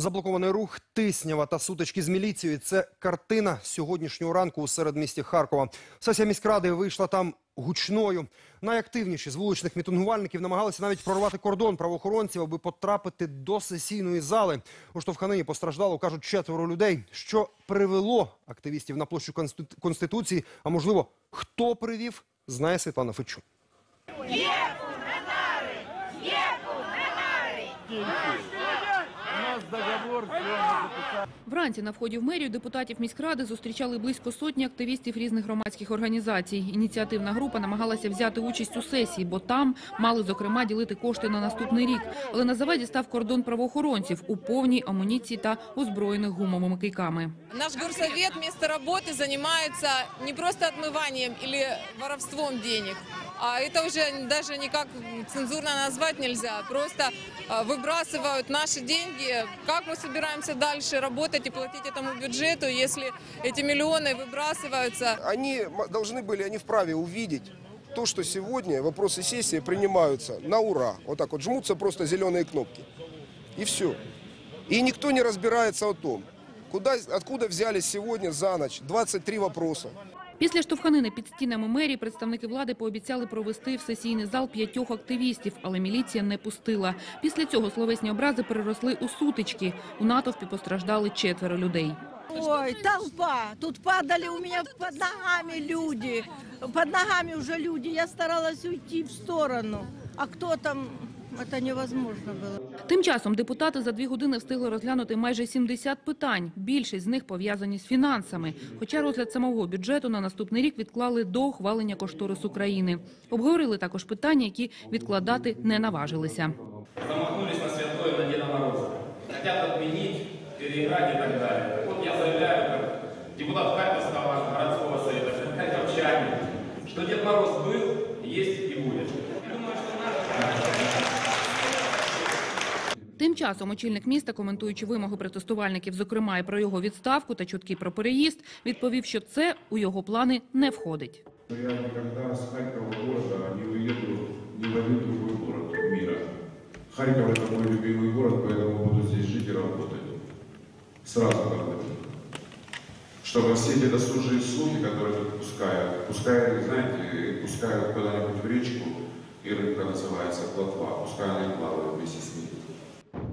Заблокований рух Тиснява та сутички з міліцією – це картина сьогоднішнього ранку у середмісті Харкова. Сесія міськради вийшла там гучною. Найактивніші з вуличних мітингувальників намагалися навіть прорвати кордон правоохоронців, аби потрапити до сесійної зали. У штовханині постраждало, кажуть, четверо людей. Що привело активістів на площу Конститу- Конституції, а можливо, хто привів, знає Світлана Фечу. Вранці на вході в мерію депутатів міськради зустрічали близько сотні активістів різних громадських організацій. Ініціативна група намагалася взяти участь у сесії, бо там мали, зокрема, ділити кошти на наступний рік. Але на заваді став кордон правоохоронців у повній амуніції та озброєних гумовими кийками. Наш горсовет вместо работы занимается не просто отмыванием или воровством денег, а это уже даже никак цензурно назвать нельзя. Просто а, выбрасывают наши деньги. Как мы собираемся дальше работать и платить этому бюджету, если эти миллионы выбрасываются они должны были, они вправе увидеть то, что сегодня вопросы сессии принимаются на ура. Вот так вот жмутся просто зеленые кнопки. И все. И никто не разбирается о том, куда, откуда взялись сегодня за ночь 23 вопроса. Після штовханини під стінами мерії представники влади пообіцяли провести в сесійний зал п'ятьох активістів, але міліція не пустила. Після цього словесні образи переросли у сутички. У натовпі постраждали четверо людей. Ой, толпа. Тут падали у меня под ногами люди. Под ногами уже люди. Я старалась уйти в сторону. А кто там, это невозможно было. Тим часом депутати за дві години встигли розглянути майже 70 питань. Більшість з них пов'язані з фінансами. Хоча розгляд самого бюджету на наступний рік відклали до ухвалення кошторису країни. Обговорили також питання, які відкладати не наважилися. замахнулись на святое на Деда Мороза. Хотят отменить, переиграть и так далее. Так вот я заявляю, как депутат Харьковского городского совета, как харьковчанин, что Дед Мороз был, есть и будет. Думаю, что Тим часом очільник міста, коментуючи вимоги протестувальників, зокрема і про його відставку та чутки про переїзд, відповів, що це у його плани не входить. Я никогда с Харькова города не уеду ни в один другой город мира. Харьков это мой любимый город, поэтому буду здесь жить и работать. Сразу говорю. Чтобы все эти досужие слухи, которые тут пускают, пускай, знаете, пускают куда-нибудь в речку, и рыбка называется плотва, пускай она и плавает вместе с ней.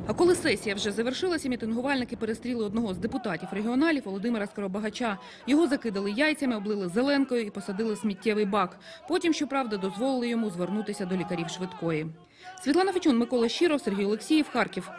А коли сесія вже завершилася, мітингувальники перестріли одного з депутатів регіоналів Володимира Скоробагача. Його закидали яйцями, облили зеленкою і посадили сміттєвий бак. Потім, щоправда, дозволили йому звернутися до лікарів швидкої. Світлана Фечун, Микола Щиров, Сергій Олексіїв, Харків.